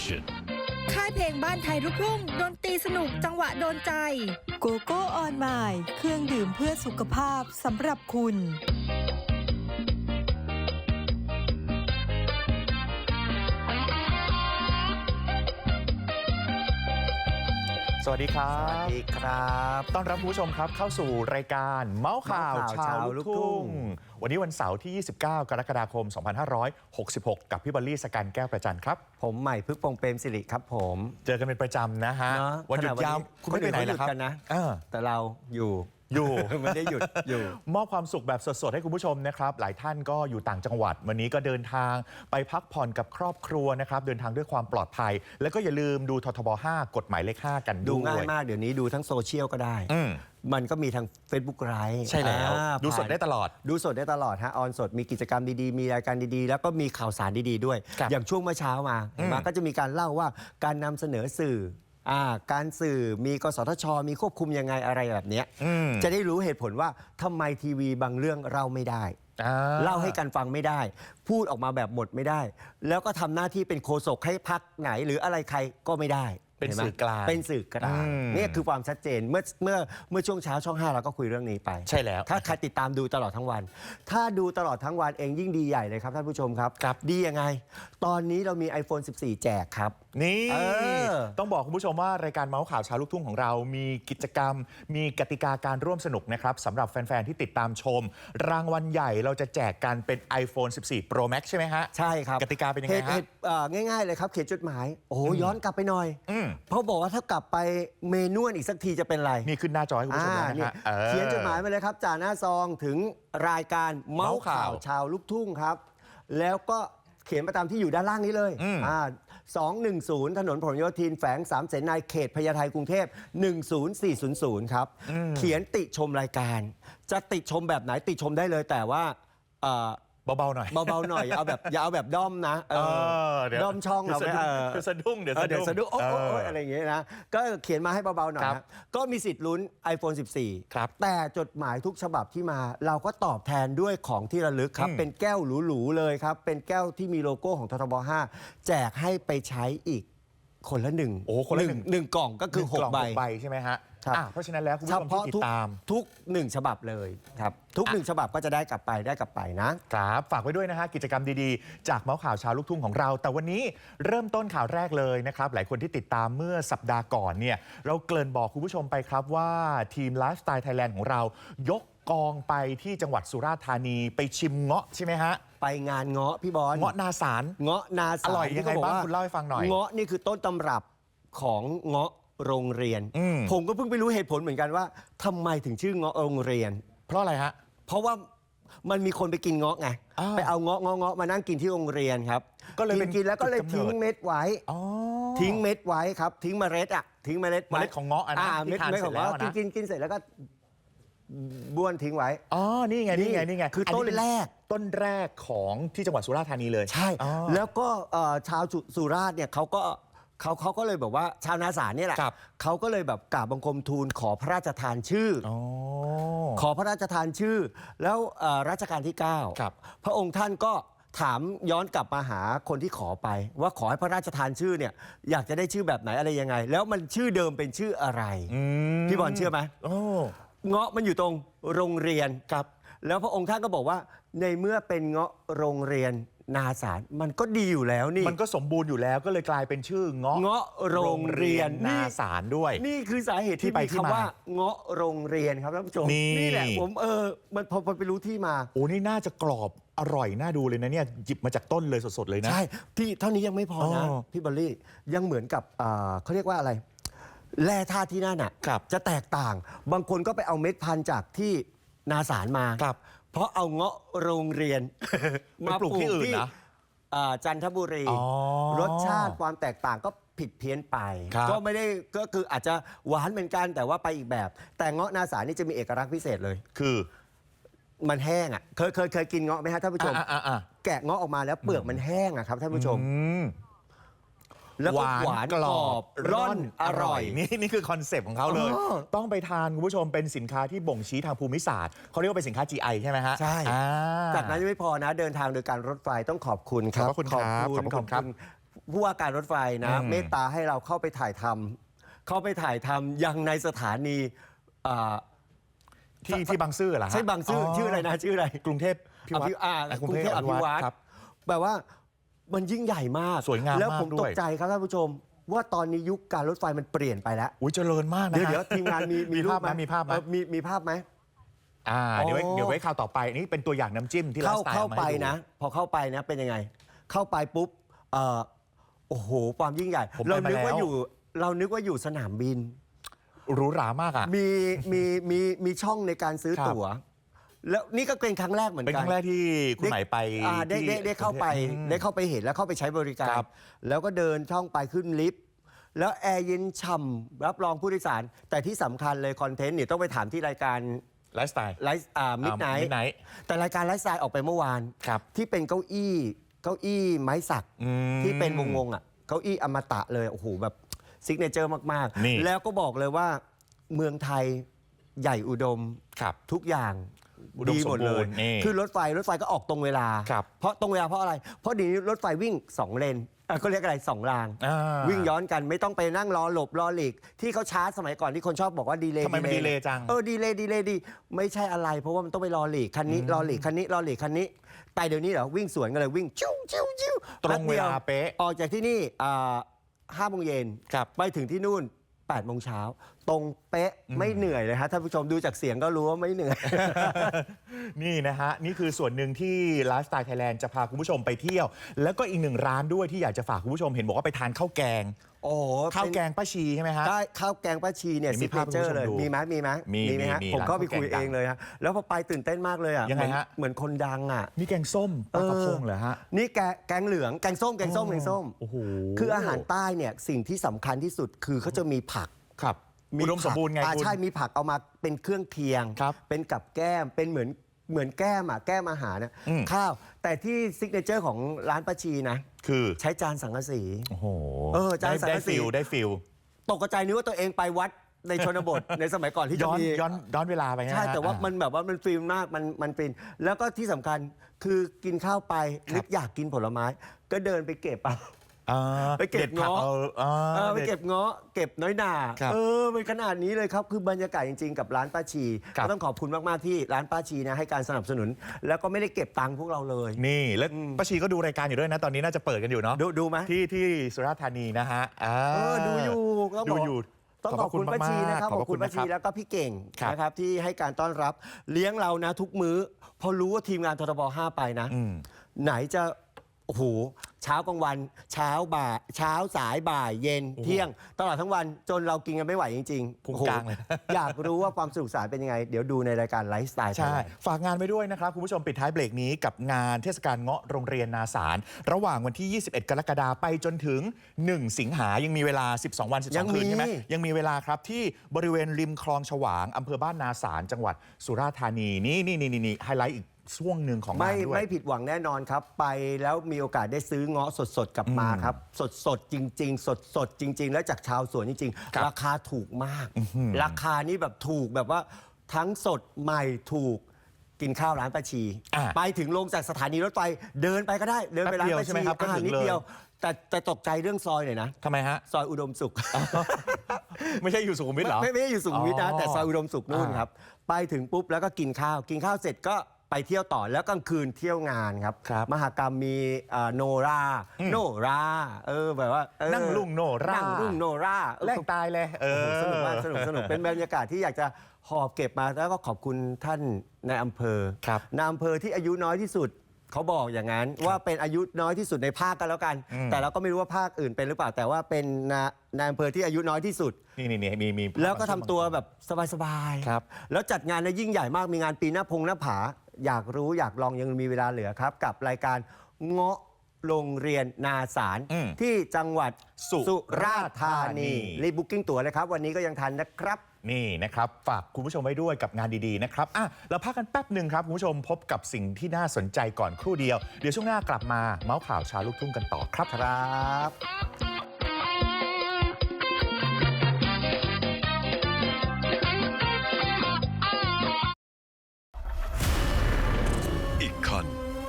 Station ค่ายเพลงบ้านไทยลูกทุ่งดนตรีสนุกจังหวะโดนใจ โกโก้ออนไมล์เครื่องดื่มเพื่อสุขภาพสำหรับคุณ สวัสดีครัสวัสบดีครับ ต้อนรับคุณผู้ชมครับเข้าสู่รายการเมาส์ข่าวเมาส์ข่าวชาวชาวลูลูกกทุ่ทุ่งงวันนี้วันเสาร์ที่ 29 กรกฎาคม 2566 กับพี่บอลลี่สกันแก้วประจันครับ ผมใหม่พึกพงษ์เปรมสิริครับผม เจอกันเป็นประจำนะฮะเนอะวันหยุดขณะยาวคุณไม่ไปไหนหยุนะดครับกันนะเออแต่เราอยู่ อยู่ ไม่ได้หยุดอยู่ มอบความสุขแบบสด ๆ ให้คุณผู้ชมนะครับ หลายท่านก็อยู่ต่างจังหวัด วันนี้ก็เดินทางไปพักผ่อนกับครอบครัวนะครับ เดินทางด้วยความปลอดภัย แล้วก็อย่าลืมดูททบ 5 กฎหมายเลข 5 กันดูด้วยง่ายมากเดี๋ยวนี้ดูทั้งโซเชียลก็ได้ อืมมันก็มีทาง Facebook ไลฟ์ใช่แล้วดูสดได้ตลอด ดูสดได้ตลอดฮะออนสดมีกิจกรรมดีๆ มีรายการดีๆ แล้วก็มีข่าวสารดีๆด้วย ครับอย่างช่วงเมื่อเช้ามาเห็นไหมอืมก็จะมีการเล่าว่าการนำเสนอสื่อ อ่าการสื่อมีกสทช มีควบคุมยังไงอะไรแบบเนี้ยอืมจะได้รู้เหตุผลว่าทำไมทีวีบางเรื่องเล่าไม่ได้ อ่าเล่าให้กันฟังไม่ได้ พูดออกมาแบบหมดไม่ได้ แล้วก็ทำหน้าที่เป็นโคศกให้พักไหน หรืออะไรใครก็ไม่ได้เป็นห็ไหมสื่อกลาง เป็นสื่อกลางอืมนี่คือความชัดเจนเมื่อเมื่อเมื่อช่วงเช้าช่อง5เราก็คุยเรื่องนี้ไป ใช่แล้ว ถ้าใครติดตามดูตลอดทั้งวัน ถ้าดูตลอดทั้งวันเองยิ่งดีใหญ่เลยครับท่านผู้ชมครับ ครับ ดียังไง ตอนนี้เรามี iPhone 14 แจกครับนี่ เออ ต้องบอกคุณผู้ชมว่ารายการเมาส์ข่าวเช้าลูกทุ่งของเรา มีกิจกรรม มีกติกาการร่วมสนุกนะครับสำหรับแฟน ๆ ที่ติดตามชม รางวัลใหญ่เราจะแจกกันเป็น iPhone 14 Pro Max ใช่ไหมฮะ ใช่ครับกติกาเป็นยังไงหตุฮะหตุเอ่อง่ายๆเลยครับ เขียนจดหมาย โอ้โหย้อนกลับไปหน่อย อืมเพราะบอกว่าถ้ากลับไปเมนวนอีกสักทีจะเป็นไรนี่ขึ้นหน้าจอให้คุณผู้ชมแล้วนะนี่ฮะออ เขียนจดหมายมาเลยครับจ่าหน้าซองถึงรายการเมาส์เมาส์ข่าข่าววชาวลูกทุ่งครับ แล้วก็เขียนมาตามที่อยู่ด้านล่างนี้เลยอืม อ่า 210 ถนนผลโยธินแฝงสามเสนนายเขตพญาไทกรุงเทพ 10400 ครับ เขียนติชมรายการ จะติชมแบบไหนติชมได้เลยแต่ว่าเอ่อ เบาๆหน่อยเบาๆหน่อยเอาแบบอย่าเอาแบบด้อมนะเอเอออเดี๋ยวด้อมช่องเราไม่เออเดี๋ยวสะดุ้งเดี๋ยวเออเดี๋ยวสะดุ้งโอ๊ยโอ๊ยโอ๊ยเอะไรอย่างเงี้ยนะก็เขียนมาให้เบาๆหน่อยครับฮะก็มีสิทธิ์ลุ้น iPhone 14 ครับ แต่จดหมายทุกฉบับที่มา เราก็ตอบแทนด้วยของที่ระลึกครับอืมเป็นแก้วหรูๆเลยครับ เป็นแก้วที่มีโลโก้ของททบ5แจกให้ไปใช้อีก คนละหนึ่งโอ้คนละหนึ่ง หนึ่งกล่องก็คือหนึ่งกล่อง6ใบหกใบใช่ไหมฮะครับ อะเพราะฉะนั้นแล้วคุณเฉผู้ชมพาะที่ติทุกดตาม ทุกหนึ่งฉบับเลยครับทุกหนึ่งฉบับก็จะได้กลับไปได้กลับไปนะ ครับ ฝากไว้ด้วยนะฮะ กิจกรรมดีๆ จากเมาส์ข่าวเชาวลูกทุ่งของเรา แต่วันนี้เริ่มต้นข่าวแรกเลยนะครับ หลายคนที่ติดตามเมื่อสัปดาห์ก่อนเนี่ย เราเกริ่นบอกคุณผู้ชมไปครับว่าทีมไลฟ์สไตล์ไทยแลนด์ของเรายก กองไปที่จังหวัดสุราษฎร์ธานีไปชิมเงาะใช่ไหมฮะ ไปงานเงาะพี่บอลเงาะนาสาร เงาะนาสาอร่อยยังไงที่เขบ้างว่คุณเล่าให้ฟังหน่อย เงาะนี่คือต้นตำรับของเงาะโรงเรียน อืม ผมก็เพิ่งไปรู้เหตุผลเหมือนกันว่าทำไมถึงชื่อเงาะโรงเรียน เพราะอะไรฮะ เพราะว่ามันมีคนไปกินเงาะไงอ่าไปเอาเงาะเงาะเงาะมานั่งกินที่โรงเรียนครับก็เลยเป็นกินแล้วก็เลยจุดกำเนิด ทิ้งเม็ดไว้ อ๋อ ทิ้งเม็ดไว้ครับ ทิ้งเมล็ดอะทิ้งเมล็ดไว้เมล็ดของเงาะอะนะที่เม็ดทานเม็ดเสร็ขจองแล้วเงาะอะนะกินกินกินเสร็จแล้วก็ บ้วนทิ้งไว้ อ๋อ นี่ไง นี่ไง นี่ไงคือต้นเป็แรก ต้นแรกของที่จังหวัดสุราษฎร์ธานีเลย ใช่อ๋อแล้วก็เอ่อชาวสุสุราษฎร์เนี่ยเขาก็เขาเขาก็เลยแบบว่าชาวนาสารเนี่ยแหละครับเขาก็เลยแบบกราบบังคมทูลขอพระราชทานชื่อออ๋อขอพระราชทานชื่อ แล้วเอ่อรัชกาลที่ 9 ครับ พระองค์ท่านก็ถามย้อนกลับมาหาคนที่ขอไป ว่าขอให้พระราชทานชื่อเนี่ยอยากจะได้ชื่อแบบไหนอะไรยังไง แล้วมันชื่อเดิมเป็นชื่ออะไรอืมพี่บอลเชื่อไหมโอ้ เงาะมันอยู่ตรงโรงเรียนครับ แล้วพระองค์ท่านก็บอกว่า ในเมื่อเป็นเงาะโรงเรียนนาสารมันก็ดีอยู่แล้วนี่มันก็สมบูรณ์อยู่แล้วก็เลยกลายเป็นชื่อเงาะเงาะโรงเรียนนาสารด้วย นี่คือสาเหตุที่ที่ไปไปที่มาคำว่า เงาะโรงเรียนครับท่านผู้ชมนี่แหละผมเออมันพอพอไปรู้ที่มา โอ้นี่น่าจะกรอบอร่อยน่าดูเลยนะเนี่ยหยิบมาจากต้นเลยสดๆเลยนะ ใช่ ที่เท่านี้ยังไม่พอนะ อ๋อพี่บอลลี่ยังเหมือนกับอ่าเขาเรียกว่าอะไร แร่ธาตุที่นั่นอะครับ จะแตกต่าง บางคนก็ไปเอาเม็ดพันธุ์จากที่นาสารมา ครับ เพราะเอาเงาะโรงเรียนไปปลูกที่อื่นนะอ่าจันทบุรี อ๋อรสชาติความแตกต่างก็ผิดเพี้ยนไป ครับ ก็ไม่ได้ก็คืออาจจะหวานเหมือนกันแต่ว่าไปอีกแบบ แต่เงาะนาสานี่จะมีเอกลักษณ์พิเศษเลย คือมันแห้งอะเคยเคยเคยกินเงาะไหมฮะท่านผู้ชม อะอะอะแกะเงาะออกมาแล้วเปลือกมันแห้งอะครับท่านผู้ชม อืม แล้วก็หวานกรอบร่อนอร่อยนี่นี่คือคอนเซปต์ของเขาเลย อ๋อต้องไปทานคุณผู้ชมเป็นสินค้าที่บ่งชี้ทางภูมิศาสตร์เขาเรียกว่าเป็นสินค้า GI ใช่ไหมฮะใช่ อ่าจากนั้นยังไม่พอนะเดินทางโดยการรถไฟต้องขอบคุณครับขอบพระคุณครับขอบพระคุณครับผู้ว่าการรถไฟนะ อืม เมตตาให้เราเข้าไปถ่ายทำเข้าไปถ่ายทำยังในสถานีอ่าที่ที่บางซื่อเหรอฮะใช่บางซื่ออชื่ออะไรนะชื่ออะไร กรุงเทพพิวัตรอภิอ่าอะกรุงเทพอภิวัตรครับ แบบว่า มันยิ่งใหญ่มากสวยงามแล้วมากผมด้ตวยกใจครับท่านผู้ชม ว่าตอนนี้ยุคการรถไฟมันเปลี่ยนไปแล้ว อุ้ยเจริญมากนะเดี๋ยวฮะเดี๋ยวทีมงานมีมีรูภาปพไหมมีภาพไหมเออมีมีภาพไหม อ่าเดี๋ยวไว้อ๋อ เดี๋ยวไว้ข่าวต่อไปอันนี่เป็นตัวอย่างน้ำจิ้มที่ร้าเข้านสไตล์เข้าอมไปให้ดูนะ พอเข้าไปนะเป็นยังไง เข้าไปปุ๊บเอ่อโอ้โห ความยิ่งใหญ่ ผมเราไปมานึกว่าแล้วอยู่ เรานึกว่าอยู่สนามบิน หรูหรามากอะ มีมีมีมีช่องในการซื้อครับ ตั๋ว แล้วนี่ก็เป็นครั้งแรกเหมือนเป็นกัคนรั้งแรกที่คุณไหมไปอ่าได้ที่ได้ได้เข้าไปอืม ได้เข้าไปเห็นแล้วเข้าไปใช้บริกาครรับ แล้วก็เดินช่องไปขึ้นลิฟต์แล้วแอร์เย็นฉ่ำรับรองผู้โดยสาร แต่ที่สำคัญเลยคอนเทนต์เนี่ยต้องไปถามที่รายการไลฟ์สไตล์ไลฟ์อ่ามิดไนมิดไนท์แต่รายการไลฟ์สไตล์ออกไปเมื่อวาน ครับที่เป็นเก้าอี้เก้าอี้ไม้สักอืม ที่เป็นวงวงๆอะเก้าอี้อมตะเลยโอ้โหแบบซิกเนเจอร์มากนี่ ๆ แล้วก็บอกเลยว่าเมืองไทยใหญ่อุดมครับ ทุกอย่าง อุดมดีหมดเลสมบูยรณ์นี่ คือรถไฟรถไฟก็ออกตรงเวลา ครับ เพราะตรงเวลาเพราะอะไร เพราะเดียวนี้รถไฟวิ่ง2เลนอะเขาเรียกอะไร2ราง อ่า วิ่งย้อนกันไม่ต้องไปนั่งรอหลบรอหลีก ที่เขาชาร์จสมัยก่อนที่คนชอบบอกว่าดีเลย์ทำไมมันดีเลย์จัง เออดีเลย์ดีเลย์ดี ไม่ใช่อะไร เพราะว่ามันต้องไปรอหลีกคันนี้รอหลีกคันนี้รอหลีกคันนี้แต่เดี๋ยวนี้เหรอวิ่งสวนกันเลยวิ่งชิวชิวชิวตรงเวลาแป๊บดียเป๊ะออกจากที่นี่อ่าห้าโมงเย็นครับ ไปถึงที่นู่น8โมงเช้า ตรงเป๊ะไม่เหนื่อยเลยฮะท่านผู้ชมดูจากเสียงก็รู้ว่าไม่เหนื่อย นี่นะฮะ นี่คือส่วนหนึ่งที่ไลฟ์สไตล์ไทยแลนด์จะพาคุณผู้ชมไปเที่ยว แล้วก็อีกหนึ่งร้านด้วยที่อยากจะฝากคุณผู้ชมเห็นบอกว่าไปทานข้าวแกงโอ้โหข้าวเป็นแกงป้าชีใช่ไหมฮะ ได้ข้าวแกงป้าชีเนี่ยเดี๋ยวมีซิกเนเจอร์ภาพให้เลยคุณผู้ชมดูมีไหมมีไหมมีไหมฮะมีมีผมก็ไปร้านข้าวคุยแกงเองเลยฮะแล้วพอไปตื่นเต้นมากเลยอะยังไงเหมือนฮะ เหมือนคนดังอะ มีแกงส้มปลากระพงเออเหรอฮะ นี่แกแกงเหลืองแกงส้มแกงส้มแกงส้มโอ้โห คืออาหารใต้เนี่ยสิ่งที่สำคัญที่สุดคือเขาจะมีผัก ครับ อุดมสมบูรณ์ไงอ่าคุณ ใช่มีผักเอามาเป็นเครื่องเคียง ครับเป็นกับแก้มเป็นเหมือนเหมือนแก้มอะแก้มอาหารนะอืม ข้าว แต่ที่ซิกเนเจอร์ของร้านป้าชีนะ คือใช้จานสังกะสี โอ้โหเออจานได้สังได้กะสีฟิลได้ฟิลตกใจนึกว่าตัวเองไปวัดในชนบท ในสมัยก่อนที่จะย้อนมี ย้อนย้อนเวลาไปนะฮะใช่แต่ว่าอ่มันแบบว่ามันฟิลมากมันมันฟินแล้วก็ที่สำคัญคือกินข้าวไปครับนึกอยากกินผลไม้ ก็เดินไปเก็บเอา อ่าไปเก็บด็ดผัเงาะเอาอ่าเออไปด็ดเก็บเงาะเก็บน้อยหนาครับเออเป็นขนาดนี้เลยครับ คือบรรยากาศจริงๆ กับร้านป้าชีครับ ก็ต้องขอบคุณมาก ๆ ที่ร้านป้าชีนะให้การสนับสนุน แล้วก็ไม่ได้เก็บตังค์พวกเราเลย นี่แล้วป้าชีก็ดูรายการอยู่ด้วยนะ ตอนนี้น่าจะเปิดกันอยู่เนาะดูดูไหมที่ที่สุราษฎร์ธานีนะฮะอ่าเออดูอยู่ต้องดูบอก อยู่ต้องขอบคุณป้าชีนะครับขอบขอบคุคุณณป้าชีนะครับแล้วก็พี่เก่งครับนะครับที่ให้การต้อนรับเลี้ยงเรานะทุกมื้อ พอรู้ว่าทีมงานททบ5ไปนะ อืมไหนจะ โอ้โหเช้ากลางวัน เช้าบ่ายเช้าสายบ่ายเย็นโอ้โหเที่ยง ตลอดทั้งวันจนเรากินกันไม่ไหวจริงๆพุงโอ้โหกลางเลย อยากรู้ว่าความสนุกสนานเป็นยังไง เดี๋ยวดูในรายการไลฟ์สไตล์ ใช่ ฝากงานไว้ด้วยนะครับ คุณผู้ชมปิดท้ายเบรกนี้กับงานเทศกาลเงาะโรงเรียนนาสาร ระหว่างวันที่ 21 กรกฎาคมไปจนถึง 1 สิงหายังมีเวลา 12 วัน ยัง12 มี คืนใช่ไหมยังมีเวลาครับที่บริเวณริมคลองฉวางอำเภอบ้านนาสารจังหวัดสุราษฎร์ธานี นี่นี่นี่นี่ไฮไลท์อีก ช่วงหนึ่งของงาไม่นด้วย ไม่ผิดหวังแน่นอนครับ ไปแล้วมีโอกาสได้ซื้อเงาะสดๆกลับมาอืมครับ สดๆจริง ๆ สดๆจริง ๆ แล้วจากชาวสวนจริง ครับๆ ราคาถูกมากอื้อหือราคานี่แบบถูกแบบว่าทั้งสดใหม่ถูกกินข้าวร้านป้าชี อะไปถึงลงจากสถานีรถไฟเดินไปก็ได้เดินไปร้านแป๊บเดียวป้าใช่ไหมชีครับก็อ่าถึงนิดเลย เดียว แต่แต่ตกใจเรื่องซอยหน่อยนะทำไมฮะ ซอยอุดมสุข ไม่ใช่อยู่สุขุมวิทเหรอ ไม่ไม่ได้อยู่สุขุมวิทนะ อ๋อแต่ซอยอุดมสุขนู่นอ่าครับ ไปถึงปุ๊บแล้วก็กินข้าว กินข้าวเสร็จก็ ไปเที่ยวต่อแล้วกลางคืนเที่ยวงานครับ ครับมหากรรมมีอ่าโนรา อืม โนรา เออแบบว่าเออนั่งรุ่งโนรานั่งรุ่งโนราเออ แลกตายเลย เอโอ้อโหสนุกมากสนุกสนุกเป็นบรรยากาศที่อยากจะหอบเก็บมาแล้วก็ขอบคุณท่านในอำเภอครับในอำเภอที่อายุน้อยที่สุดเขาบอกอย่างนั้น ว่าเป็นอายุน้อยที่สุดในภาคกันแล้วกัน อืม แต่เราก็ไม่รู้ว่าภาคอื่นเป็นหรือเปล่าแต่ว่าเป็นนาในอำเภอที่อายุน้อยที่สุด นี่นี่นี่มีมีแล้วก็ทำตัวแบบสบายๆครับ แล้วจัดงานได้ยิ่งใหญ่มากมีงานปีนหน้าพงหน้าผา อยากรู้อยากลองยังมีเวลาเหลือครับ กับรายการเงาะโรงเรียนนาสารอืมที่จังหวัดสุราษฎร์ธาราษฎร์ธานีนี รีบบุ๊กิ้งตั๋วเลยครับ วันนี้ก็ยังทันนะครับ นี่นะครับ ฝากคุณผู้ชมไว้ด้วยกับงานดีๆนะครับอะเราพักกันแป๊บหนึ่งครับ คุณผู้ชมพบกับสิ่งที่น่าสนใจก่อนครู่เดียว เดี๋ยวช่วงหน้ากลับมาเมาส์ข่าวเชาวลูกทุ่งกันต่อครับ ครับ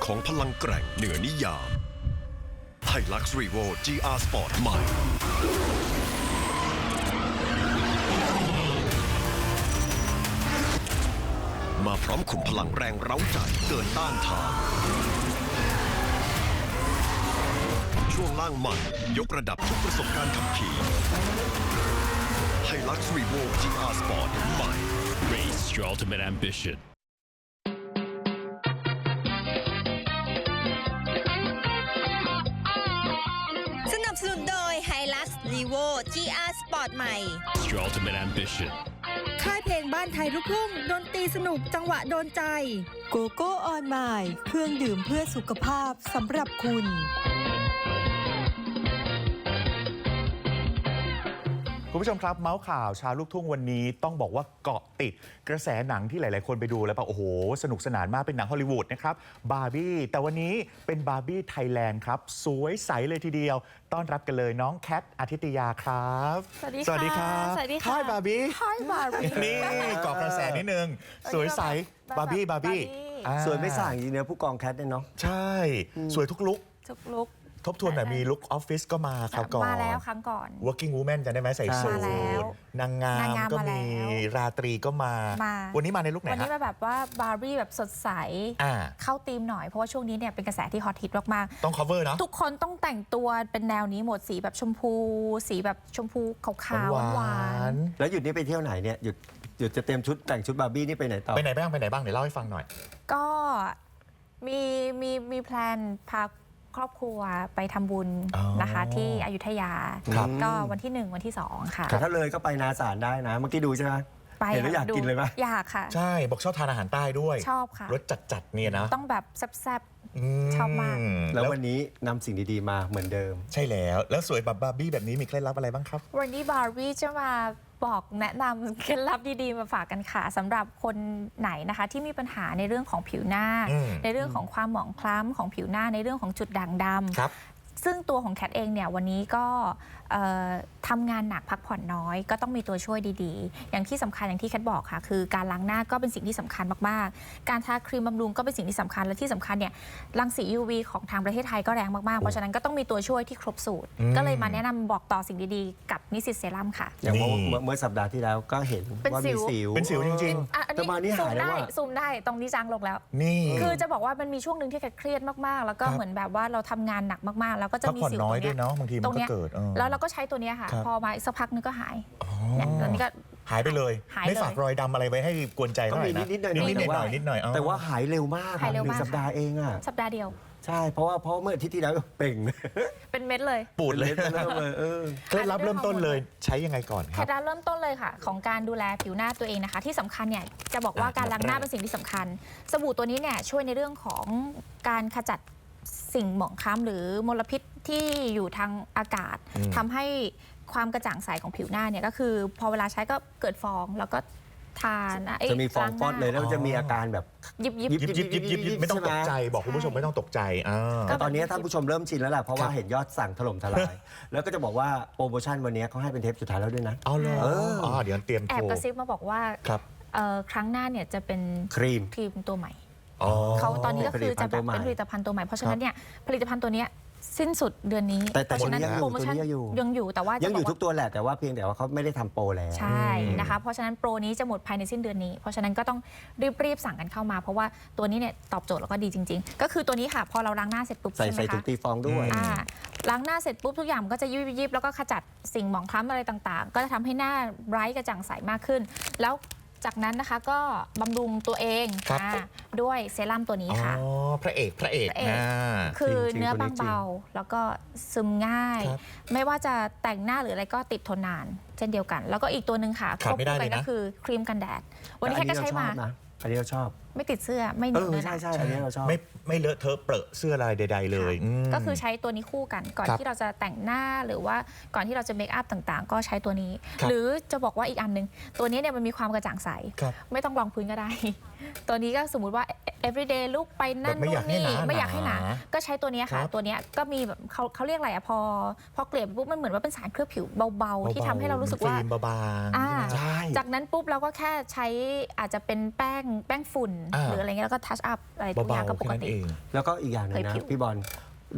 ของพลังแกร่งเหนือนิยามไฮลักซ์รีโว GR Sport ใหม่ มาพร้อมขุมพลังแรงเร้าใจเกินต้านทาน ช่วงล่างใหม่ยกระดับทุกประสบการณ์ขับขี่ไฮลักซ์รีโว GR Sport ใหม่ Race your ultimate ambition. ใหม่ Race your ultimate ambition. ค่ายเพลงบ้านไทยลูกทุ่งดนตรีสนุกจังหวะโดนใจ โกโก้ออนไมล์เครื่องดื่มเพื่อสุขภาพสำหรับคุณ คุณผู้ชมครับเมาส์ข่าวเชาวลูกทุ่งวันนี้ต้องบอกว่าเกาะติดกระแสหนังที่หลาย ๆ คนไปดูแล้วแบบโอ้โห สนุกสนานมากเป็นหนังฮอลลีวูดนะครับบาร์บี้แต่วันนี้เป็นบาร์บี้ไทยแลนด์ครับ สวยใสเลยทีเดียว ต้อนรับกันเลยน้องแคทอาทิตยาครับสวัสดีสวัสดีคค่ะรับสวัสดีค่ะ Hi บาร์บี้ Hi Barbie นี่เกาะกระแสนิดนึง สวยใสบาร์บี้บาร์บี้ Barbie อ่าสวยไม่ส่างจริงๆนะผู้กองแคทเนี่ยเนาะใช่ สวยทุกลุก ทุกลุก ทบทวนแบบมีลุกออฟฟิศก็มาคราวก่อน มาแล้วครั้งก่อน working woman จะได้ไหมใส่ใช่สูมาแล้ทวนางงานางมงามก็มามีแล้วราตรีก็มา มา วันนี้มาในลุกไหนวันนี้ฮะ มาแบบว่าบาร์บี้แบบสดใส อ่า เข้าธีมหน่อย เพราะว่าช่วงนี้เนี่ยเป็นกระแสที่ฮอตฮิตมากต้อง cover เนาะ ๆ ทุกคนต้องแต่งตัวเป็นแนวนี้หมดสีแบบชมพู สีแบบชมพูขาวๆหวานๆแล้วหยุดนี้ไปเที่ยวไหนเนี่ยหยุดหยุดจะเตรียมชุดแต่งชุดบาร์บี้นี่ไปไหนต่อ ไปไหนบ้างไปไหนบ้างเดี๋ยวเล่าให้ฟังหน่อย ๆก็มีมีมีแพลนพา ครอบครัวไปทำบุญอ๋อนะคะที่อยุธยา ครับ ก็วันที่หนึ่งวันที่สองค่ะ แต่ถ้าเลยก็ไปนาสารได้นะ เมื่อกี้ดูใช่ไหม ไปเห็นแล้วอยากดูกินเลยไหมอยากค่ะ ใช่บอกชอบทานอาหารใต้ด้วยชอบค่ะ รสจัดๆเนี่ยนะต้องแบบแซ่บ มชอบมาก แล้วแล้ววันนี้นำสิ่งดีๆมาเหมือนเดิม ใช่แล้ว แล้วสวยแบบบาร์บี้แบบนี้มีเคล็ดลับอะไรบ้างครับ ๆวันนี้บาร์บี้จะมา บอกแนะนำเคล็ดลับดีๆมาฝากกันค่ะสำหรับคนไหนนะคะ ที่มีปัญหาในเรื่องของผิวหน้า อืม ในเรื่องของความหมองคล้ำของผิวหน้าในเรื่องของจุดด่างดำ ครับ ซึ่งตัวของแคทเองเนี่ยวันนี้ก็เอ่อ ทำงานหนักพักผ่อนน้อย ก็ต้องมีตัวช่วยดีๆ อย่างที่สำคัญอย่างที่แคทบอกค่ะ คือการล้างหน้าก็เป็นสิ่งที่สำคัญมากๆ การทาครีมบำรุงก็เป็นสิ่งที่สำคัญและที่สำคัญเนี่ยรังสี UV ของทางประเทศไทยก็แรงมากๆ เพราะฉะนั้นก็ต้องมีตัวช่วยที่ครบสูตรอืมก็เลยมาแนะนำบอกต่อสิ่งดีๆ กับนิสิตเซรั่มค่ะ อย่างเมื่อนี่เมื่อเมื่อสัปดาห์ที่แล้วก็เห็นเป็นว่าสิมีวสิวเป็นสิวจริงอะอันแต่มานี่นี้ซูหายมแล้วได้อะซูมได้ตรงนี้จางลงแล้วๆนี่คือจะบอกว่ามันมีช่วงหนึ่งที่แคทเครียดมากๆ แล้วก็ครับเหมือนแบบว่าเราทำงานหนักมากๆ แล้วก็จะพักมีผ่อนสิวน้อยตรงด้วยเนี้ยเนาะบางทีตมัรนงก็เนี้ยเกิดเออแล้วเราก็ใช้ตัวเนี้ยค่ะ ครับ พอมาอีกสักพักนึงก็หายอ๋อเนี่ยตอนนี้ก็ หายไปเลย หายไม่เลยฝากรอยดำอะไรไว้ให้กวนใจก็เท่าไหมีร่นะนิดๆหน่อยๆนิดๆหแต่น่ว่าอยๆนิดหน่อยอ๋อแต่ว่าหายเร็วมากหายเร็วหนึ่มาก งสัปดาห์เองอะ สัปดาห์เดียว ใช่เพราะว่าเพราะเมื่ออาทิตย์ที่แล้วเป่งเป็นเม็ดเลย ปูดเลย เริ่มเลยเออ เคล็ดลับเริ่มต้นเลยใช้ยังไงก่อนคแครับดาเริ่มต้นเลยค่ะ ของการดูแลผิวหน้าตัวเองนะคะ ที่สำคัญเนี่ยจะบอกว่าอะการล้างหน้าอันดับแรกเป็นสิ่งที่สำคัญ สบู่ตัวนี้เนี่ยช่วยในเรื่องของการขจัด สิ่งหมองคล้ำหรือมลพิษที่อยู่ทางอากาศ อืมทำให้ความกระจ่างใสของผิวหน้าเนี่ยก็คือ พอเวลาใช้ก็เกิดฟองแล้วก็ทานอ่เยจะมีฟองล้าหฟน้าอดเลยแล้วมันจะมีอาการแบบ ยิบยิบ ยิบยิบยิบยิบยิบยิบไม่ต้องตกใจบอกคุณผู้ชมไม่ต้องตกใจอ่าแต่ตอนนี้ท่านผู้ชมเริ่มชินแล้วแหละเพราะครัว่าบเห็นยอดสั่งถล่มทลาย แล้วก็จะบอกว่าโปรโมชั่นวันนี้เขาให้เป็นเทปสุดท้ายแล้วด้วยนะ เอาเลยเอออ๋ อ๋อเดี๋ยวเตรียมแอโทบรกระซิบมาบอกว่าครับ เอ่อครั้งหน้าเนี่ยจะเป็นครีม ครีมตัวใหม่อ๋อ เขาตอนนี้ก็คือจะแบบผลิตภัณฑ์ตัวใหม่เป็นผลิตภัณฑ์ตัวใหม่ เพราะฉะนั้นเนี่ยผลิตภัณฑ์ตัวเนี้ยสิ้นสุดเดือนนี้ แต่แต่เพราะฉะนั้นตัวนี้ยังอยู่โปรโมชั่นตัวนี้ยังอยู่ ยังอยู่แต่ว่าจะยังอยู่บทุกตัวแหละแต่ว่าเพียงแต่ว่าเขาไม่ได้ทำโปรแล้ว ใช่นะคะเพราะฉะนั้นโปรนี้จะหมดภายในสิ้นเดือนนี้ เพราะฉะนั้นก็ต้องรีบๆสั่งกันเข้ามา เพราะว่าตัวนี้เนี่ยตอบโจทย์แล้วก็ดีจริง ๆ ก็คือตัวนี้ค่ะพอเราล้างหน้าเสร็จปุ๊บใส่ใช่ไหมใส่ถุคะ งตีฟองด้วย อ่าล้างหน้าเสร็จปุ๊บทุกอย่างมันก็จะยุบยิบๆแล้วก็ขจัดสิ่งหมองคล้ำอะไรต่างๆ ก็จะทำให้หน้าไบรท์กระจ่างใสมากขึ้น แล้ว จากนั้นนะคะก็บำรุงตัวเองครับ อ่าด้วยเซรั่มตัวนี้อ๋อค่ะ พระเอกพระเอกพระเอกอ่าคือจริงๆเนื้อตัวนี้บางเบาแล้วก็ซึมง่าย ครับไม่ว่าจะแต่งหน้าหรืออะไรก็ติดทนนาน เช่นเดียวกัน แล้วก็อีกตัวหนึ่งค่ะขาดไม่ได้ควบเลยนะ ก็คือครีมกันแดด วันนี้แค่ก็ใช้มาแต่อันนี้เราชอบนะอันนี้เราชอบ ไม่ติดเสื้อไม่เหเอนียวอเนื้อหใช่นักใช่อันนี้เราชอบ ไม่ไม่เลอะเทอะเปรอะเสื้ออะไรใด ๆ เลยมก็คือใช้ตัวนี้คู่กันก่อนครับที่เราจะแต่งหน้าหรือว่าก่อนที่เราจะเมคอัพต่างๆ ก็ใช้ตัวนี้ ครับ หรือจะบอกว่าอีกอันหนึ่งตัวนี้เนี่ยมันมีความกระจ่างใส ครับ ไม่ต้องรองพื้นก็ได้ ตัวนี้ก็สมมุติว่า everyday look ไปนั่นแบบไม่นู่อยากนให้นี่หนาไม่อยากให้หนา หนาก็ใช้ตัวเนี้ยค่ะ ครับตัวเนี้ยก็มีแบบเขาเขาเรียกอะไรอะพอ พอเกลี่ยไปปุ๊บมันเหมือนว่าเป็นสารเคลือบผิวเบาๆ ที่ทำให้เรารู้สึกว่า ฟิล์มบางๆอ่า ใช่ไหมใช่จากนั้นปุ๊บเราก็แค่ใช้อาจจะเป็นแป้งแป้งฝุ่นอ่า หรืออะไรเงี้ยแล้วก็ทัชอัพอะไรทุกอย่างเบาก็ๆปแค่กนั้นติ เอง แล้วก็อีกอย่างหนึ่งเคยนะผิว พี่บอล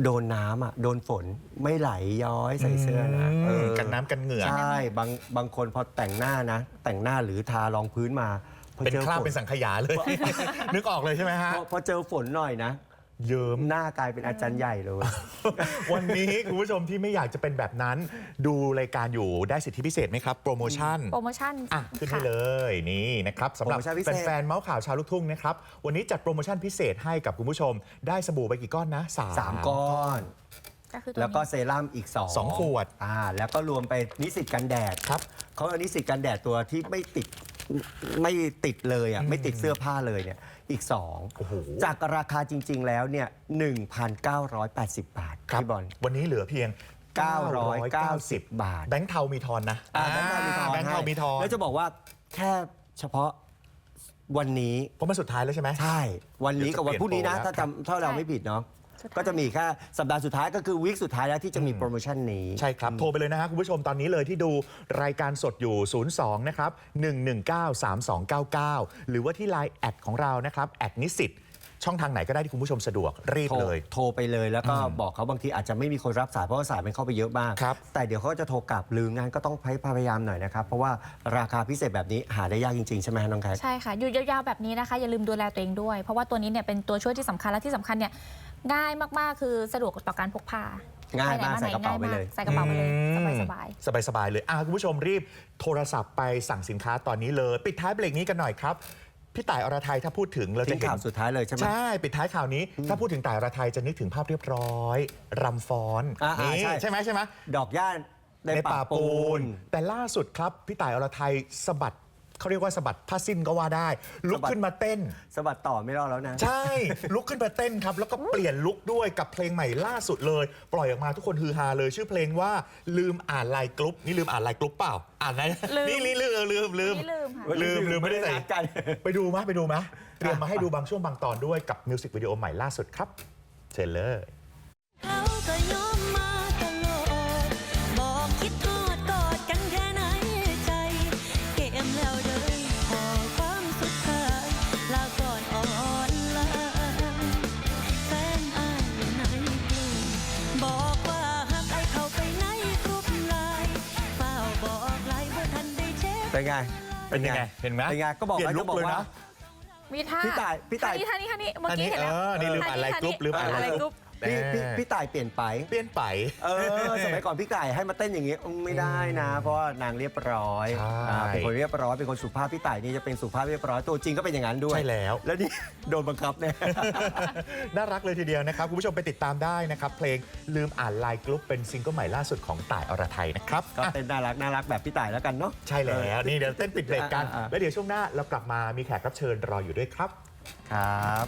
โดนน้ำอะโดนฝนไม่ไหลย้อยใส่เสื้อนะเออกันน้ำกันเหงื่อ ใช่บางบางคนพอแต่งหน้านะ แต่งหน้าหรือทารองพื้นมาพอเป็นจอคราบฝ เป็นสังขยาเลย นึกออกเลยใช่ไหมฮะ พอพอเจอฝนหน่อยนะ เยิ้ม หน้ากลายเป็นอาจารย์ใหญ่เลย วันนี้คุณผู้ชมที่ไม่อยากจะเป็นแบบนั้น ดูรายการอยู่ได้สิทธิพิเศษไหมครับ โปรโมชั่น โปรโมชั่นอะ ขึ้นให้ค่ะ เลยนี่นะครับสำหรับโปรโมชั่นพิเศษ แฟนๆเมาส์ข่าวชาวลูกทุ่งนะครับ วันนี้จัดโปรโมชั่นพิเศษให้กับคุณผู้ชม ได้สบู่ไปกี่ก้อนนะสาม สามก้อน ก็คือตัวแล้วก็นี้เซรั่มอีก2สองขวดอ่าแล้วก็รวมไปนิสิตกันแดดครับเขาเอานิสิตกันแดดตัวที่ไม่ติดไม่ติดเลยอะไม่ติดเสื้อผ้าเลยเนี่ย อีกโอ้โห2จากราคาจริง ๆ แล้วเนี่ย1,980 บาทครับพี่บอล วันนี้เหลือเพียง 990 บาทแบงค์เทามีทอนนะอ่าแบงค์เทามีทอนแบงค์เทามีทอนแล้วจะบอกว่าแค่เฉพาะวันนี้ เพราะมันสุดท้ายแล้วใช่ไหม ใช่ วันนี้กับวันพรุ่งนี้นะเดี๋ยวถ้าจะเปลี่ยนโปรแล้วจำถ้าเราไม่ผิดเนาะสุดท้าย ก็จะมีแค่สัปดาห์สุดท้ายก็คือวีคสุดท้ายแล้วที่จะมีโปรโมชั่นนี้ ใช่ครับ โทรไปเลยนะฮะคุณผู้ชมตอนนี้เลยที่ดูรายการสดอยู่ 02 นะครับ 1193299 หรือว่าที่ Line แอดของเรานะครับแอดนิสิตช่องทางไหนก็ได้ที่คุณผู้ชมสะดวกรีบโทรเลย โทรไปเลยแล้วก็อืมบอกเขาบางทีอาจจะไม่มีคนรับสายเพราะว่าสายมันเข้าไปเยอะมาก ครับแต่เดี๋ยวเขาก็จะโทรกลับหรืองานก็ต้องพยายามหน่อยนะครับ เพราะว่าราคาพิเศษแบบนี้หาได้ยากจริงๆ ใช่ไหมน้องแคท ใช่ค่ะอยู่ยาวๆแบบนี้นะคะ อย่าลืมดูแลตัวเองด้วย เพราะว่าตัวนี้เนี่ยเป็นตัวช่วยที่สำคัญและที่สำคัญเนี่ย ง่ายมาก ๆ คือสะดวกต่อการพกพาง่ายมากไปหนใส่กระเป๋าไปเลย ใส่กระเป๋าไปเลยสบายๆสบายสบายๆเลยอะคุณผู้ชมรีบโทรศัพท์ไปสั่งสินค้าตอนนี้เลย ปิดท้ายเบรกนี้กันหน่อยครับพี่ต่ายอรไทยถ้าพูดถึงเราจะทิ้งเห็นข่าวสุดท้ายเลยใช่ไหมใช่ปิดท้ายข่าวนี้ ถ้าพูดถึงต่ายอรไทยจะนึกถึงภาพเรียบร้อยรำฟ้อนอ่าๆนี่ใช่ใช่ไหมใช่ไหมดอกย่าในป่าปูน แต่ล่าสุดครับพี่ต่ายอรไทยสะบัด เขาเรียกว่าสะบัดผ้าสิ้นก็ว่าได้ ลุกสะบัดขึ้นมาเต้น สะบัดต่อไม่รอดแล้วนะ ใช่ ลุกขึ้นมาเต้นครับ แล้วก็เปลี่ยนลุกด้วยกับเพลงใหม่ล่าสุดเลย ปล่อยออกมาทุกคนฮือฮาเลยชื่อเพลงว่าลืมอ่านลายกรุ๊ปนี่ลืมอ่านลายกรุ๊ปเปล่า อ่านไหมลืมนี่นี่ลืมลืมลืมไม่ลืมค่ะ ลืมลืมไม่ได้ใส่ไม่ได้นัดกันไปดูมะไปดูมะเตรียมมาให้ดูบางช่วงบางตอนด้วยกับมิวสิกวิดีโอใหม่ล่าสุดครับเชิญเลย เขาก็ยอมมา เช็คเป็นไงเป็นยังไงเห็นไหมเป็นไงก็บอกเปลี่ยนแล้วลุจะคบอกเลยว่านะ มีท่าพี่ต่ายพี่ต่ายท่านี้ท่านี้เมื่อกี้เห็นแล้วเออนี่ลืมอ่านลายกรุ๊ปลืมอ่านลายกรุ๊ป พี่พี่พี่ต่ายเปลี่ยนไป เปลี่ยนไป เออสมัยก่อนพี่ไก่ให้มาเต้นอย่างนี้อืมไม่ได้นะ เพราะว่านางเรียบร้อยใช่ อ่าเป็นคนเรียบร้อยเป็นคนสุภาพพี่ไต่นี่จะเป็นสุภาพเรียบร้อยตัวจริงก็เป็นอย่างนั้นด้วย ใช่แล้ว แล้วนี่ โดนบังคับเนี่ย น่ารักเลยทีเดียวนะครับ คุณผู้ชมไปติดตามได้นะครับ เพลงลืมอ่านลายกรุ๊ปเป็นซิงเกิลใหม่ล่าสุดของต่ายอรไทยนะครับก็อะเต้นน่ารักน่ารักแบบพี่ไต่แล้วกันเนาะ ใช่แล้วนี่เดี๋ยวเต้นปิดเบรกกัน อ่าๆๆแล้วเดี๋ยวช่วงหน้าเรากลับมามีแขกรับเชิญรออยู่ด้วยครับ ครับ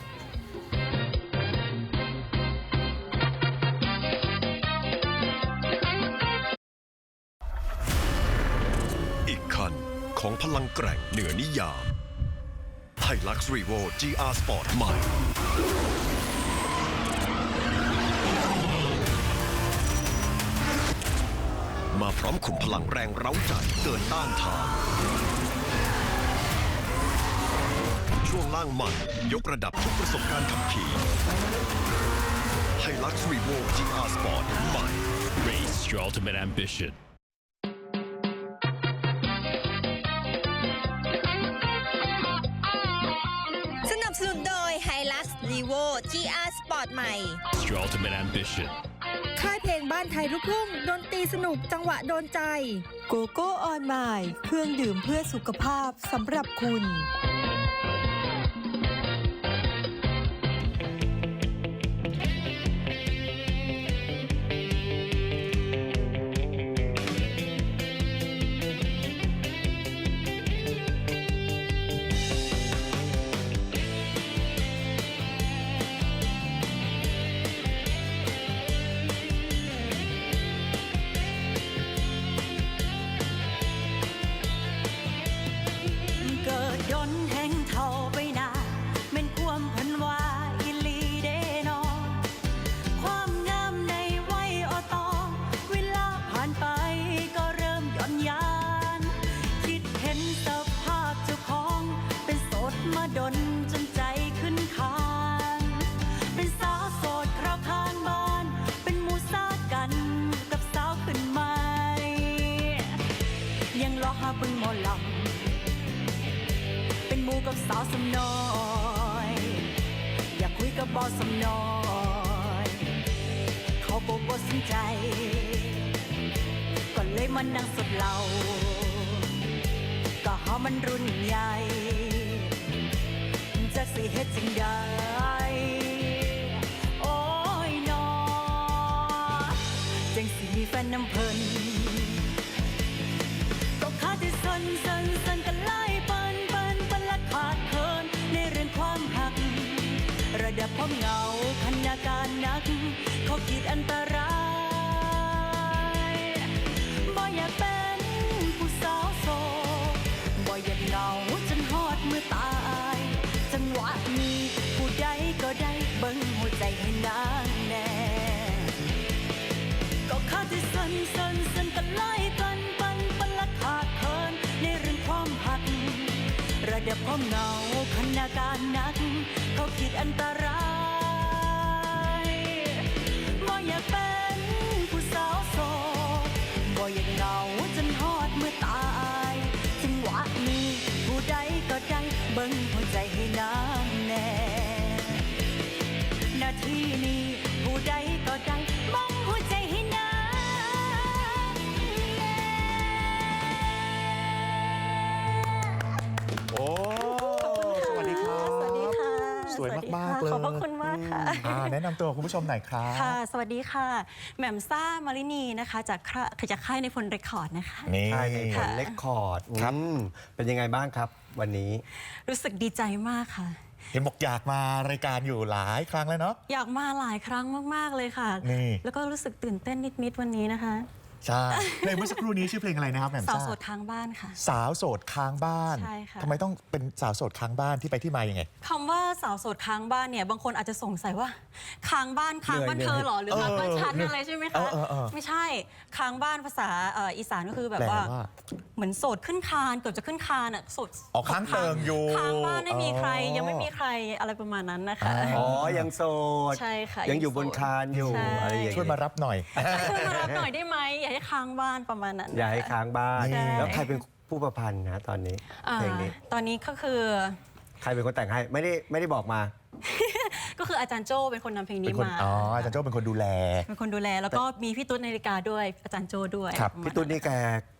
ของพลังแกร่งเหนือนิยามไฮลักซ์รีโว GR Sport ใหม่ มาพร้อมขุมพลังแรงเร้าใจเกินต้านทาน ช่วงล่างใหม่ยกระดับทุกประสบการณ์ขับขี่ไฮลักซ์รีโว GR Sport ใหม่ Race your ultimate ambition. ดใหม่ your ultimate ambition. ค่ายเพลงบ้านไทยลูกทุ่งดนตรีสนุกจังหวะโดนใจ โกโก้ออนไมล์เครื่องดื่มเพื่อสุขภาพสำหรับคุณ ดนจนใจขึ้นคาน เป็นสาวโสดคราวข้างบ้าน เป็นมูซากันกับสาวขึ้นใหม่ ยังรอหาบึงหมอลำเป็นมูกับสาวสำน้อย อยากคุยกับบอสำน้อย เขาบอกว่าสนใจ ก็เลยมันนั่งสดเรา ก็หามันรุ่นใหญ่ สิเฮ็ดจังใดโอ้ยนอจังสิมีแฟนน้ำเพิ่นก็ขาดที่สันสันสันกันไล่ปันปันปันละขาดเคินในเรื่องความหัก ระดับความเหงาขนาการนัก เขาคิดอันตรายบ่อยากเป็น นตรายบ่อยากเป็นผู้สาวโสดบ่อยากเหงาจนฮอดเมื่อตายจังหวะนี้ผู้ใดก็ได้เบิ่งหัวใจให้น้ำแน่นาทีนี้ผู้ใดก็ได้มองหัวใจ คุณมากค่ะ อ่าแนะนำตัวคุณผู้ชมหน่อยครับ ค่ะ สวัสดีค่ะ แหม่มซ่ามารินีนะคะจากค่ายจากค่ายในพลเรคคอร์ดนะคะ นี่ ใช่ในผลค่ะเลคคอร์ดครับเป็นยังไงบ้างครับวันนี้ รู้สึกดีใจมากค่ะ เห็นบอกอยากมารายการอยู่หลายครั้งแล้วเนาะ อยากมาหลายครั้งมาก ๆ เลยค่ะ นี่ แล้วก็รู้สึกตื่นเต้นนิด ๆ วันนี้นะคะ ใช่เพลงเมื่อสักครู่นี้ชื่อเพลงอะไรนะครับแหม่มสาวซ่าโสดทางบ้านค่ะ สาวโสดค้างบ้านใช่ค่ะ ทำไมต้องเป็นสาวโสดค้างบ้านที่ไปที่มายังไง คำว่าสาวโสดค้างบ้านเนี่ย บางคนอาจจะสงสัยว่าค้างบ้านค้างบ้านเหนื่เธอยอเหรอหรือค้างบ้านฉันเอออะไรใช่ไหมเอคะอเออเออไม่ใช่ค้างบ้านภาษาเอ่ออีสานก็คือแบบว่า แปลว่า เหมือนโสดขึ้นคานเกือบจะขึ้นคานอะโสดอ๋อค้างเติ่งอยู่ค้างบ้านไม่มีใครอ๋อยังไม่มีใครอะไรประมาณนั้นนะคะ อ๋อ ยังโสด ใช่ค่ะยังอยู่บนคานอยู่ใช่ อะไรอย่างเงี้ยช่วยมารับหน่อย ช่วยมารับหน่อยได้ไหมอย่าให้ค้างบ้านประมาณนั้น อย่าให้ค้างบ้าน ใช่ แล้วใครเป็นผู้ประพันธ์นะตอนนี้อ่าเพลงนี้ตอนนี้ก็คือ ใครเป็นคนแต่งให้ไม่ได้ไม่ได้บอกมา ก็คืออาจารย์โจ้เป็นคนนำเพลงเป็นี้นคนมา อ๋ออาจารย์โจ้เป็นคนดูแล เป็นคนดูแลแล้วก็มีพี่ตุ๊ดนาฬิกาด้วยอาจารย์โจ้ด้วยครับพี่ตุ้นนี่แก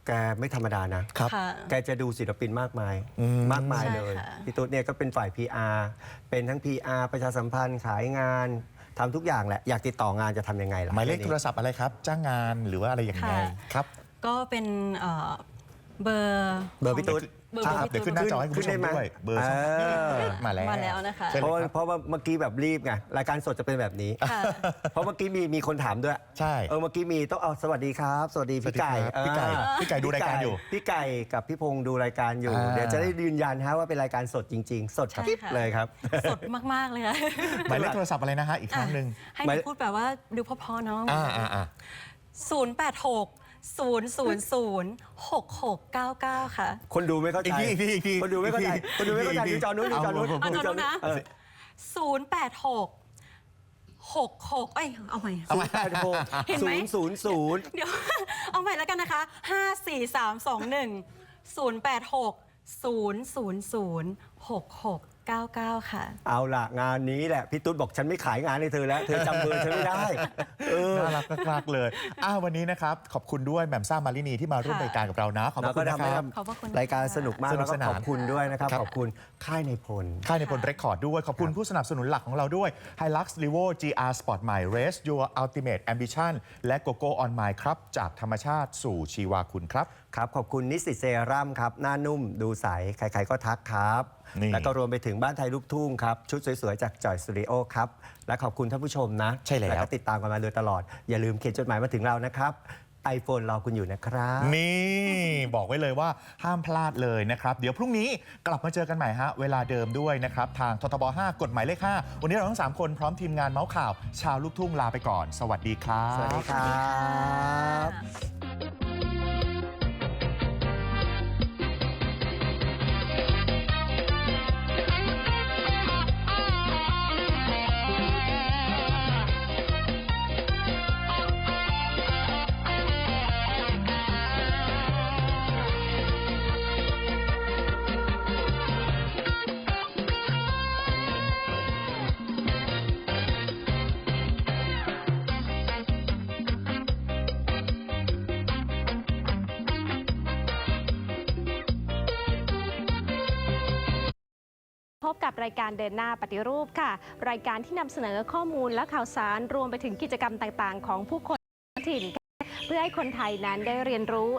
แกไม่ธรรมดานะ ครับ ค่ะ แกจะดูศิลปินมากมายอืม มากมายใช่เลยค่ะ พี่ตุ๊ดเนี่ยก็เป็นฝ่าย PR เป็นทั้ง PR ประชาสัมพันธ์ขายงาน ทำทุกอย่างแหละ อยากติดต่องานจะทำยังไงล่ะหมายเลขทีนี้โทรศัพท์อะไรครับ จ้างงานหรือว่าอะไรอย่างไรครับ ก็เป็นเอ่อเบอร์เบอร์พี่ตุ๊ดเบอร์ครับพี่เดี๋ยวตุ๊ขึ้นหน้าจอให้คุณผู้ชมขึ้นได้ไหมด้วย เบอร์เออมาแล้ว มาแล้วนะคะเชิญเพเลราะยว่าครับเพราะว่าเมื่อกี้แบบรีบไงรายการสดจะเป็นแบบนี้ ค่ะ เพราะเมื่อกี้มีมีคนถามด้วยใช่เออเมื่อกี้มีต้องเอาสวัสดีครับ สวัสดีพี่ไก่สวัสดีครับพี่ไก่เออพี่ไก่ดูรายการอยู่พี่ไก่กับพี่พงษ์ดูรายการอยู่อ่า เดี๋ยวจะได้ยืนยันฮะว่าเป็นรายการสดจริง ๆ สดใช่กิ๊บค่ะ เลยครับ สดมาก ๆ เลยค่ะหมายเลขโทรศัพท์อะไรนะฮะอีกครั้งหนึ่งให้หนูพูดแบบว่าดูเพอๆเนาะอ่าอ่าอ่า 0 8 6 0 0 0 6 6 9 9 ค่ะ คนดูไม่เข้าอีใจกทีอีกทีอีกทีคนดูไม่เข้าใจอีกทีคนดูไม่เข้าใจอีกทีดูจอนู้นดูจอนู้นเอาผมเอาจอนู้นนะ เออ0 8 6 6 6เอ้ยเอาใหม่ศูนย์แปดหกเห็นไหศูมนย์ศูนย์ศูนย์ เดี๋ยว เอาใหม่แล้วกันนะคะ 5 4 3 2 1 0 8 6 0 0 0 6 6 9 9 ค่ะ เอาล่ะ งานนี้แหละ พี่ตุ๊ดบอกฉันไม่ขายงานให้เธอแล้ว เธอจำเบอร์ฉันไม่ได้ เออ น่ารักมากๆเลยอ้าววันนี้นะครับ ขอบคุณด้วยแหม่มซ่ามารินีที่มาร่วมค่ะ รายการกับเรานะ ขอบแล้วคุก็ณนะทำคให้รับ ขอบพระคุณรายการสนุกมากสนุแล้กวก็สนาน ขอบคุณด้วยนะครับครับ ขอบคุณค่ายในพล ค่ายในพลเรคคอร์ดด้วย ขอบคุณผู้สนับสนุนหลักของเราด้วย Hilux Livo GR Sport ใหม่ Race Your Ultimate Ambition และ GoGo On My ครับ จากธรรมชาติสู่ชีวาคุณครับ ครับขอบคุณนิสสิตเซรั่มครับ หน้านุ่มดูใส ใครๆก็ทักครับ นี่ แล้วก็รวมไปถึงบ้านไทยลูกทุ่งครับ ชุดสวยๆ จากจอยสตูดิโอครับ และขอบคุณท่านผู้ชมนะใช่แล้ว ก็ติดตามกันมาโดยตลอด อย่าลืมเขียนจดหมายมาถึงเรานะครับ iPhone รอคุณอยู่นะครับ นี่ บอกไว้เลยว่าห้ามพลาดเลยนะครับ เดี๋ยวพรุ่งนี้กลับมาเจอกันใหม่ฮะ เวลาเดิมด้วยนะครับ ทางททบ 5 กฎหมายเลข 5 วันนี้เราทั้ง 3 คนพร้อมทีมงานเมาส์ข่าว ชาวลูกทุ่งลาไปก่อน สวัสดีครับ สวัสดีครับายการเดินหน้าปฏิรูปค่ะ รายการที่นำเสนอข้อมูลและข่าวสารรวมไปถึงกิจกรรมต่างๆ ของผู้คนท้องถิ่น เพื่อให้คนไทยนั้นได้เรียนรู้